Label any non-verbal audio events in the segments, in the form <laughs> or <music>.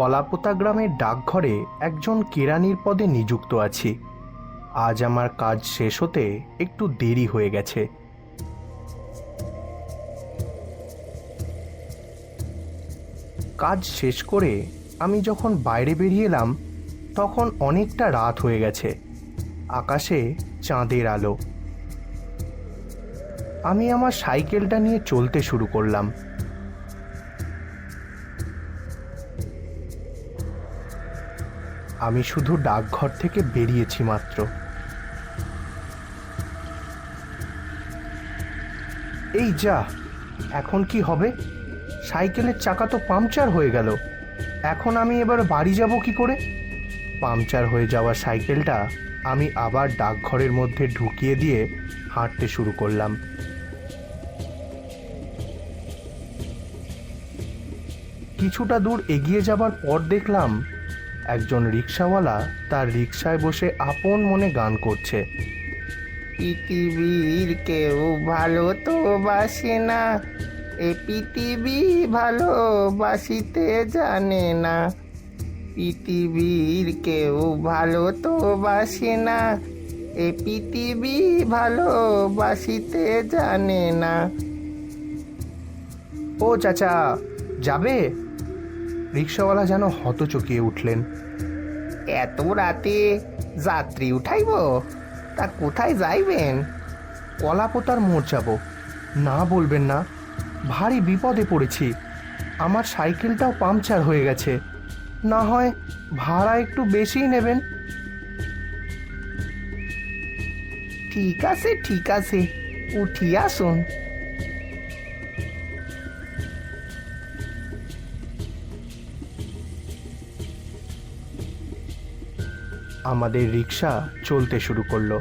কলাপোতা গ্রামের ডাকঘরে একজন কেরানির পদে নিযুক্ত আছি। আজ আমার কাজ শেষ হতে একটু দেরি হয়ে গেছে। কাজ শেষ করে আমি যখন বাইরে বেরিয়ে এলাম, তখন অনেকটা রাত হয়ে গেছে। আকাশে চাঁদের আলো। আমি আমার সাইকেলটা নিয়ে চলতে শুরু করলাম। আমি শুধু ডাকঘর থেকে বেরিয়েছি মাত্র। এই যা, এখন কি হবে? সাইকেলের চাকা তো পাংচার হয়ে গেল। এখন আমি এবার বাড়ি যাব কি করে? পাংচার হয়ে যাওয়া সাইকেলটা আমি আবার ডাকঘরের মধ্যে ঢুকিয়ে দিয়ে হাঁটতে শুরু করলাম। কিছুটা দূর এগিয়ে যাবার পর দেখলাম একজন রিক্সাওয়ালা তার রিক্সায় বসে আপন মনে গান করছে। পৃথিবীর কেউ ভালো তো বাসে না এ পৃথিবী ভালোবাসিতে জানে না। পৃথিবীর কেউ ভালো তো বাসে না এ পৃথিবী ভালোবাসিতে জানে না। ও চাচা যাবে? রিক্সাওয়ালা যেন হতচকিয়ে উঠলেন। এত রাতে যাত্রী উঠাইব? তা কোথায় যাইবেন? কলাপোতার মোড় যাব। না বলবেন না ভারী বিপদে পড়েছি। আমার সাইকেলটাও পাংচার হয়ে গেছে। না হয় ভাড়া একটু বেশিই নেবেন। ঠিক আছে ঠিক আছে। উঠিয়ে আসুন। আমাদের রিক্সা চলতে শুরু করল।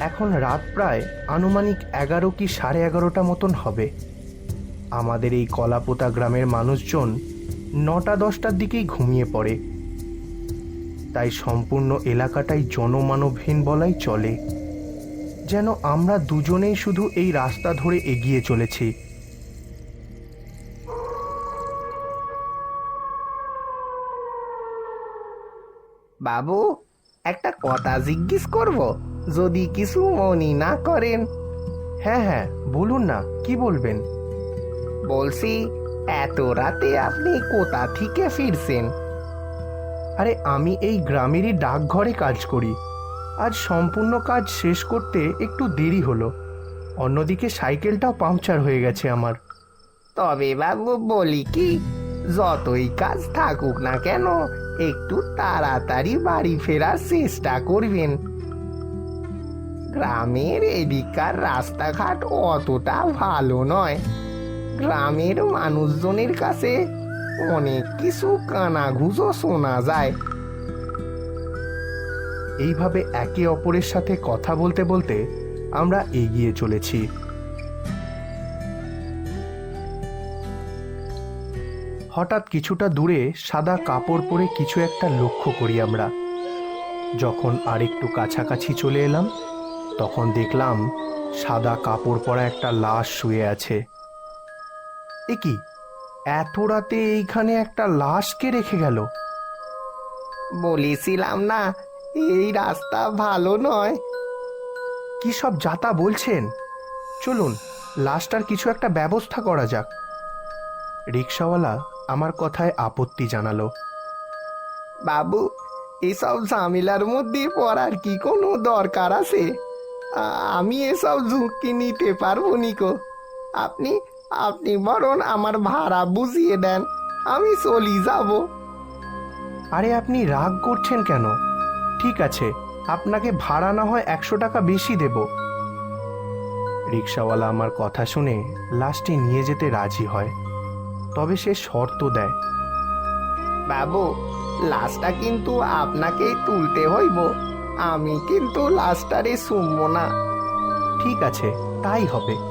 এখন রাত প্রায় আনুমানিক এগারো কি সাড়ে এগারোটা মতন হবে। আমাদের এই কলাপোতা গ্রামের মানুষজন নটা দশটার দিকেই ঘুমিয়ে পড়ে। তাই সম্পূর্ণ এলাকাটাই জনমানবহীন বলাই চলে। যেন আমরা দুজনেই শুধু এই রাস্তা ধরে এগিয়ে চলেছি। বাবু একটা কথা জিজ্ঞেস করব যদি কিছু মনি না করেন। হ্যাঁ হ্যাঁ বলুন না কি বলবেন? বলছি এত রাতে আপনি কোথা থেকে ফিরছেন? আরে আমি এই গ্রামেরই ডাকঘরে কাজ করি। আজ সম্পূর্ণ কাজ শেষ করতে একটু দেরি হলো। অন্যদিকে সাইকেলটাও পাংচার হয়ে গেছে আমার। তবে বাবু বলি কি যতই কাজ থাকুক না কেন একটু তাড়াতাড়ি বাড়ি ফেরার চেষ্টা করবেন। গ্রামের এদিকার রাস্তাঘাট অতটা ভালো নয়। গ্রামের মানুষজনের কাছে অনেক কিছু কানাঘুষো শোনা যায়। এইভাবে একে অপরের সাথে কথা বলতে বলতে আমরা এগিয়ে চলেছি। হঠাৎ কিছুটা দূরে সাদা কাপড় পরে কিছু একটা লক্ষ্য করি আমরা। যখন আরেকটু কাছাকাছি চলে এলাম তখন দেখলাম সাদা কাপড় পরা একটা লাশ শুয়ে আছে। এ কি? এত রাতে এইখানে একটা লাশকে রেখে গেল? বলেছিলাম না এই রাস্তা ভালো নয়। কি সব যাতা বলছেন? চলুন লাশটার কিছু একটা ব্যবস্থা করা যাক। রিক্সাওয়ালা আমার কথায় আপত্তি জানালো। বাবু এসব ঝামেলার মধ্যে পড়ার কি কোনো দরকার আছে? আ- আমি এসব ঝুঁকি নিতে পারব নিকো আপনি আপনি বরং আমার ভাড়া বুঝিয়ে দেন আমি চলি যাব। আরে আপনি রাগ করছেন কেন? ঠিক আছে আপনাকে ভাড়া না হয় একশো টাকা বেশি দেব। রিক্সাওয়ালা আমার কথা শুনে লাশটি নিয়ে যেতে রাজি হয়। তবে সে শর্ত দেয়। বাবু, লাশটা কিন্তু আপনাকেই তুলতে হইব। আমি কিন্তু লাশটারে শুনব না। ঠিক আছে, তাই হবে।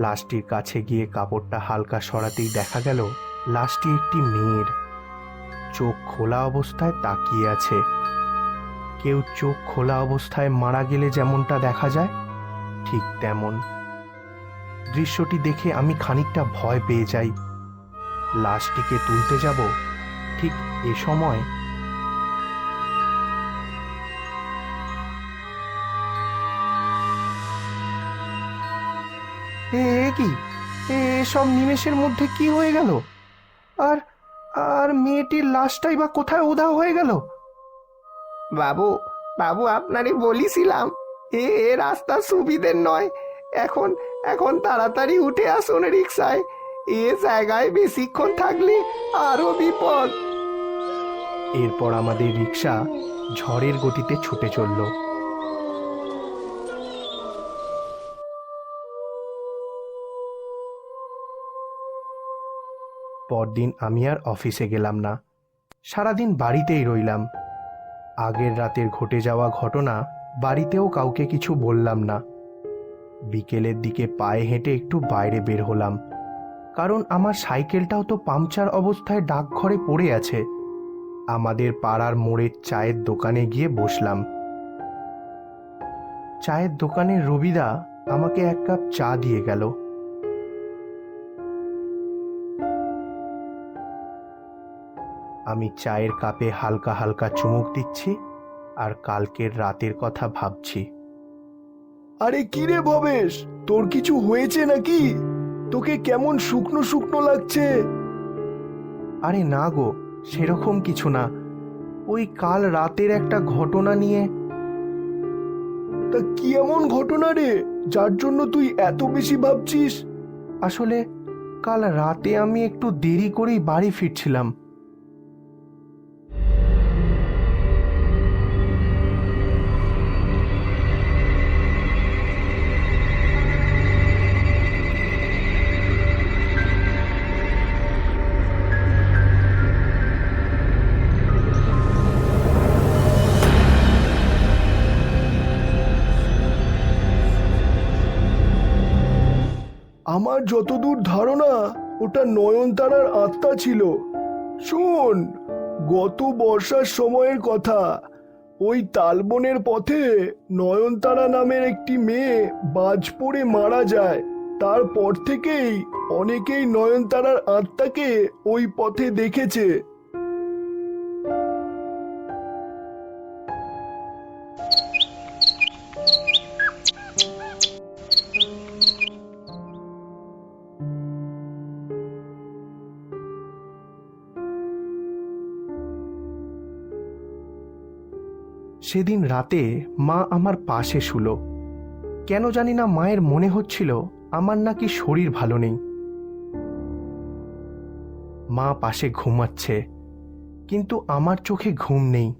লাশটির কাছে গিয়ে কাপড়টা হালকা সরাতেই দেখা গেল, লাশটি একটি মেয়ের। চোখ খোলা অবস্থায় তাকিয়ে আছে। কেউ চোখ খোলা অবস্থায় মারা গেলে যেমনটা দেখা যায়, ঠিক তেমন। দৃশ্যটি দেখে আমি খানিকটা ভয় পেয়ে যাই। লাশটিকে তুলতে যাব? ঠিক এ সময় এ কি? এ সব নিমেষের মধ্যে কি হয়ে গেল? আর আর মেয়েটির লাশটাই বা কোথায় উধাও হয়ে গেল? বাবু বাবু আপনারই বলিছিলাম এ রাস্তা সুবিধের নয়, এখন এখন তাড়াতাড়ি উঠে আসুন রিক্সায়। এ জায়গায় বেশিক্ষণ থাকলে আরও বিপদ। এরপর আমাদের রিক্সা ঝড়ের গতিতে ছুটে চলল। পরদিন আমি আর অফিসে গেলাম না। সারাদিন বাড়িতেই রইলাম। আগের রাতের ঘটে যাওয়া ঘটনা বাড়িতেও কাউকে কিছু বললাম না। বিকেলের দিকে পায়ে হেঁটে একটু বাইরে বের হলাম। কারণ আমার সাইকেলটাও তো পাংচার অবস্থায় ডাকঘরে পড়ে আছে। আমাদের পাড়ার মোড়ের চায়ের দোকানে গিয়ে বসলাম। চায়ের দোকানের রবিদা আমাকে এক কাপ চা দিয়ে গেল। আমি চায়ের কাপে হালকা হালকা চুমুক দিচ্ছি আর কালকের রাতের কথা ভাবছি। আরে কি রে ভবেশ, তোর কিছু হয়েছে নাকি? তোকে কেমন শুকনো শুকনো লাগছে? আরে না গো, সেরকম কিছু না। ওই কাল রাতের একটা ঘটনা নিয়ে। তা কি এমন ঘটনা রে, যার জন্য তুই এত বেশি ভাবছিস? আসলে কাল রাতে আমি একটু দেরি করেই বাড়ি ফিরছিলাম। আমার যতদূর ধারণা, ওটা নয়নতারার আত্মা ছিল। শোন, গত বর্ষার সময়ের কথা। ওই তালবনের পথে নয়নতারা নামের একটি মেয়ে বাজ পড়ে মারা যায়। তারপর থেকেই অনেকেই নয়নতারার আত্মাকে ওই পথে দেখেছে। সেদিন রাতে মা আমার পাশে শুলো। কেন জানি না মায়ের মনে হচ্ছিল আমার নাকি শরীর ভালো নেই। মা পাশে ঘুমাচ্ছে, কিন্তু আমার চোখে ঘুম নেই।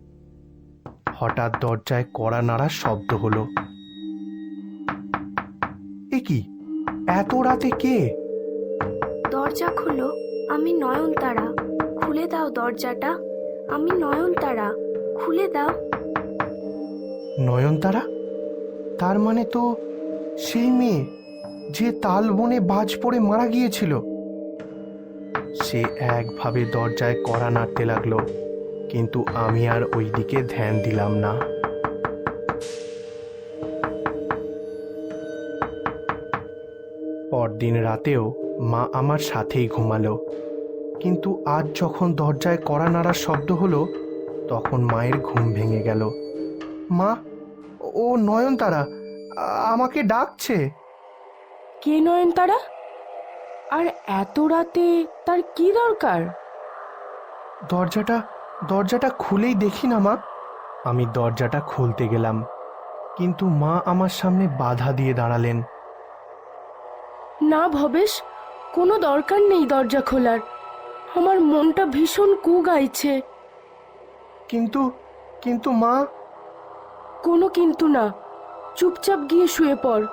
হঠাৎ দরজায় কড়া নাড়ার শব্দ হলো। এ কি? এত রাতে কে? দরজা খুলো, আমি নয়নতারা। খুলে দাও দরজাটা। আমি নয়নতারা। খুলে দাও। নয়নতারা? তার মানে তো সেই মেয়ে যে তাল বনে বাজ পড়ে মারা গিয়েছিল। সে একভাবে দরজায় কড়া নাড়তে লাগল, কিন্তু আমি আর ওই দিকে ধ্যান দিলাম না। পরদিন রাতেও মা আমার সাথেই ঘুমালো, কিন্তু আজ যখন দরজায় কড়া নাড়ার শব্দ হলো, তখন মায়ের ঘুম ভেঙে গেল। মা ও নয়নতারা আমাকে ডাকছে। কে নয়নতারা? আর এত রাতে তার কি দরকার? দরজাটা দরজাটা খুলেই দেখি না মা। আমি দরজাটা খুলতে গেলাম কিন্তু মা আমার সামনে বাধা দিয়ে দাঁড়ালেন। না ভবেশ কোনো দরকার নেই দরজা খোলার। আমার মনটা ভীষণ কু গাইছে কিন্তু কিন্তু মা কোনো কিন্তু না। চুপচাপ গিয়ে শুয়ে পড়।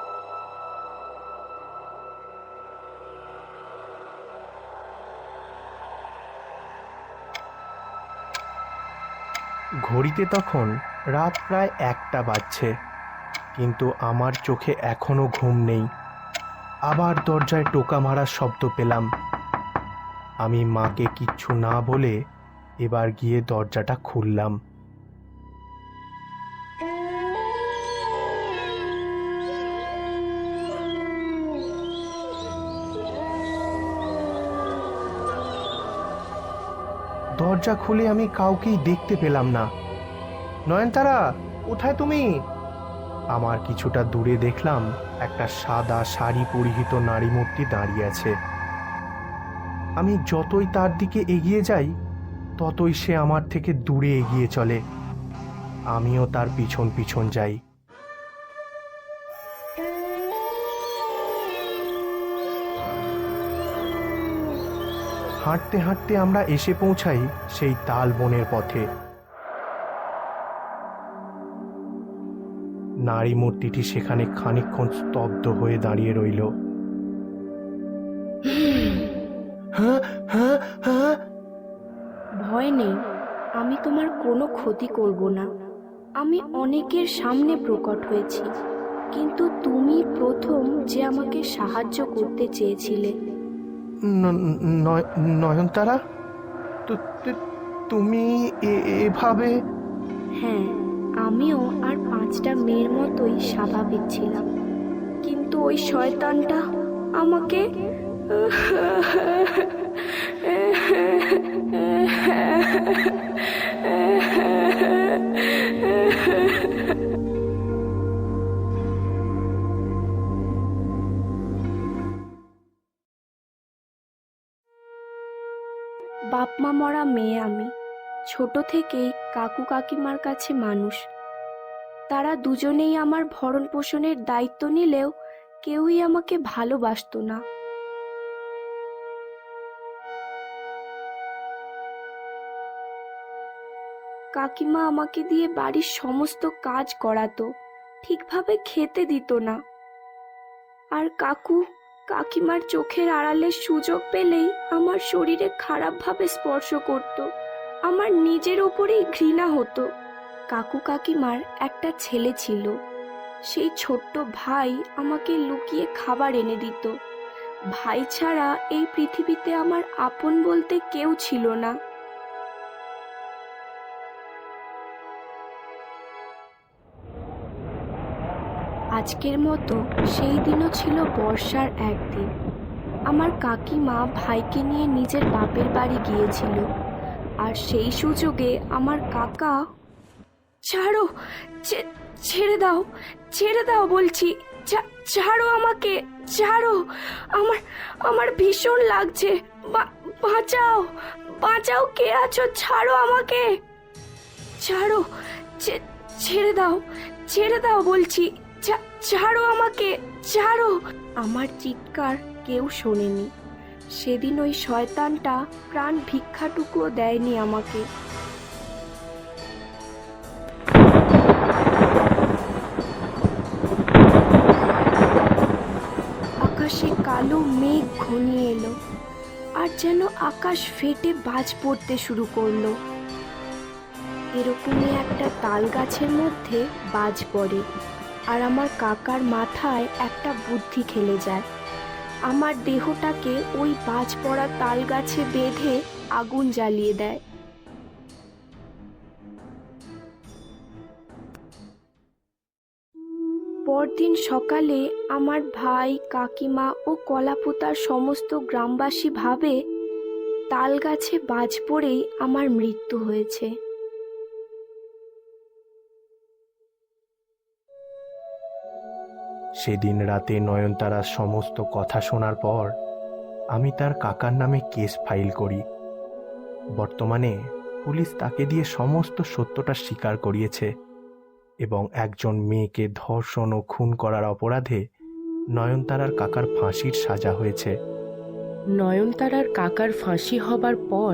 ঘড়িতে তখন রাত প্রায় একটা বাজছে, কিন্তু আমার চোখে এখনও ঘুম নেই। আবার দরজায় টোকা মারার শব্দ পেলাম। আমি মাকে কিচ্ছু না বলে এবার গিয়ে দরজাটা খুললাম। দরজা খুলে আমি কাউকেই দেখতে পেলাম না। নয়নতারা, কোথায় তুমি? আমার কিছুটা দূরে দেখলাম একটা সাদা শাড়ি পরিহিত নারী মূর্তি দাঁড়িয়ে আছে। আমি যতই তার দিকে এগিয়ে যাই, ততই সে আমার থেকে দূরে এগিয়ে চলে। আমিও তার পিছন পিছন যাই। হাঁটতে হাঁটতে আমরা এসে পৌঁছাই সেই তাল বনের পথে। নারী মূর্তিটি সেখানে খানিকক্ষণ স্তব্ধ হয়ে দাঁড়িয়ে রইল। হ্যাঁ হ্যাঁ হ্যাঁ। ভয় নেই আমি তোমার কোনো ক্ষতি করব না। আমি অনেকের সামনে প্রকট হয়েছি কিন্তু তুমি প্রথম যে আমাকে সাহায্য করতে চেয়েছিলে নয়নতারা? তুমি এভাবে? হ্যাঁ আমিও আর পাঁচটা মেয়ের মতোই স্বাভাবিক ছিলাম। কিন্তু ওই শয়তানটা আমাকে <laughs> মেয়ে আমি। ছোট থেকেই কাকু কাকিমার কাছে মানুষ। তারা দুজনেই আমার ভরণ পোষণের দায়িত্ব নিলেও কেউই আমাকে ভালোবাসতো না। কাকিমা আমাকে দিয়ে বাড়ির সমস্ত কাজ করাতো, ঠিকভাবে খেতে দিত না। আর কাকু কাকিমার চোখের আড়ালে সুযোগ পেলেই আমার শরীরে খারাপভাবে স্পর্শ করত। আমার নিজের ওপরেই ঘৃণা হতো। কাকু কাকিমার একটা ছেলে ছিল। সেই ছোট্ট ভাই আমাকে লুকিয়ে খাবার এনে দিত। ভাই ছাড়া এই পৃথিবীতে আমার আপন বলতে কেউ ছিল না। আজকের মতো সেই দিনও ছিল বর্ষার একদিন। আমার কাকিমা ভাইকে নিয়ে নিজের বাপের বাড়ি গিয়েছিল। আর সেই সুযোগে আমার কাকা ছাড়ো ছেড়ে দাও ছেড়ে দাও বলছি। ছাড়ো আমাকে, ছাড়ো। আমার আমার ভীষণ লাগছে। বাঁচাও বাঁচাও কে আছো? ছাড়ো আমাকে। ছাড়ো ছেড়ে দাও ছেড়ে দাও বলছি। ছাড়ো আমাকে, ছাড়ো। আমার চিৎকার কেউ শোনেনি। সেদিন ওই শয়তানটা প্রাণ ভিক্ষাটুকুও দেয়নি আমাকে। আকাশে কালো মেঘ ঘনিয়ে এলো, আর যেন আকাশ ফেটে বাজ পড়তে শুরু করল। এরকমই একটা তাল গাছের মধ্যে বাজ পড়ে। আর আমার কাকার মাথায় একটা বুদ্ধি খেলে যায়। আমার দেহটাকে ওই বাজ পড়া তাল গাছে বেঁধে আগুন জ্বালিয়ে দেয়। পরদিন সকালে আমার ভাই, কাকিমা ও কলাপুতার সমস্ত গ্রামবাসী ভাবে তাল গাছে বাজ পড়েই আমার মৃত্যু হয়েছে। সেদিন রাতে নয়নতারার সমস্ত কথা শোনার পর আমি তার কাকার নামে কেস ফাইল করি। বর্তমানে পুলিশ তাকে দিয়ে সমস্ত সত্যটা স্বীকার করিয়েছে এবং একজন মেয়েকে ধর্ষণ ও খুন করার অপরাধে নয়নতারার কাকার ফাঁসির সাজা হয়েছে। নয়নতারার কাকার ফাঁসি হবার পর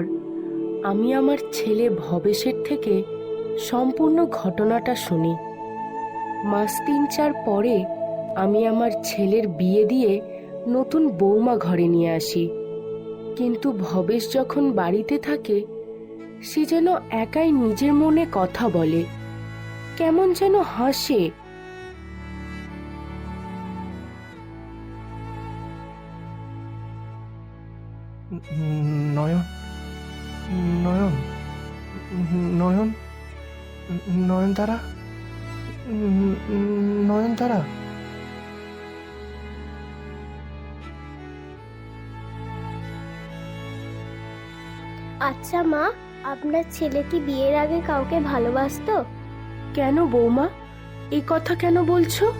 আমি আমার ছেলে ভবেশের থেকে সম্পূর্ণ ঘটনাটা শুনি। মাস তিন চার পরে আমি আমার ছেলের বিয়ে দিয়ে নতুন বৌমা ঘরে নিয়ে আসি। কিন্তু ভবেশ যখন বাড়িতে থাকে, সে যেন একাই নিজের মনে কথা বলে। কেমন যেন হাসে। নয়ন নয়ন নয়ন, নয়নতারা নয়নতারা। আচ্ছা মা আপনার ছেলে কি বিয়ের আগে কাউকে ভালোবাসতো? কেন বৌমা? এই কথা কেন বলছো?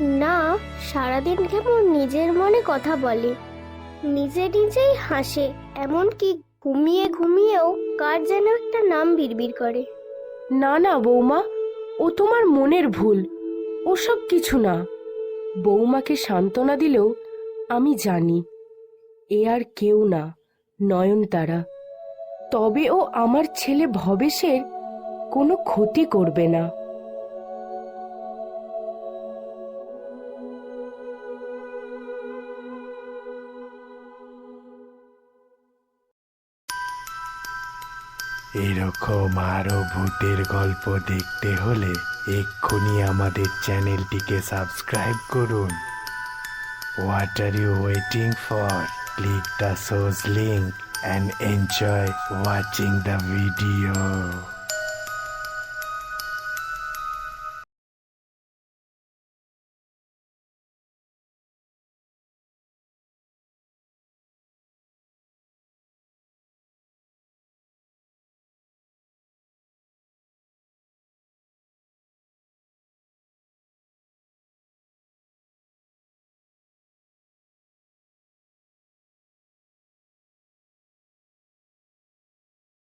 না সারাদিন কেমন নিজের মনে কথা বলে। নিজে নিজেই হাসে এমনকি ঘুমিয়ে ঘুমিয়েও কার যেন একটা নাম বিড়বিড় করে। না না বৌমা ও তোমার মনের ভুল ওসব কিছু না। বৌমাকে সান্ত্বনা দিলেও আমি জানি এ আর কেউ না। নয়নতারা তবে ও আমার ছেলে ভবেশের কোনো ক্ষতি করবে না। এরকম আরও ভূতের গল্প দেখতে হলে এক্ষুনি আমাদের চ্যানেলটিকে সাবস্ক্রাইব করুন। What are you waiting for Click the source link and enjoy watching the video.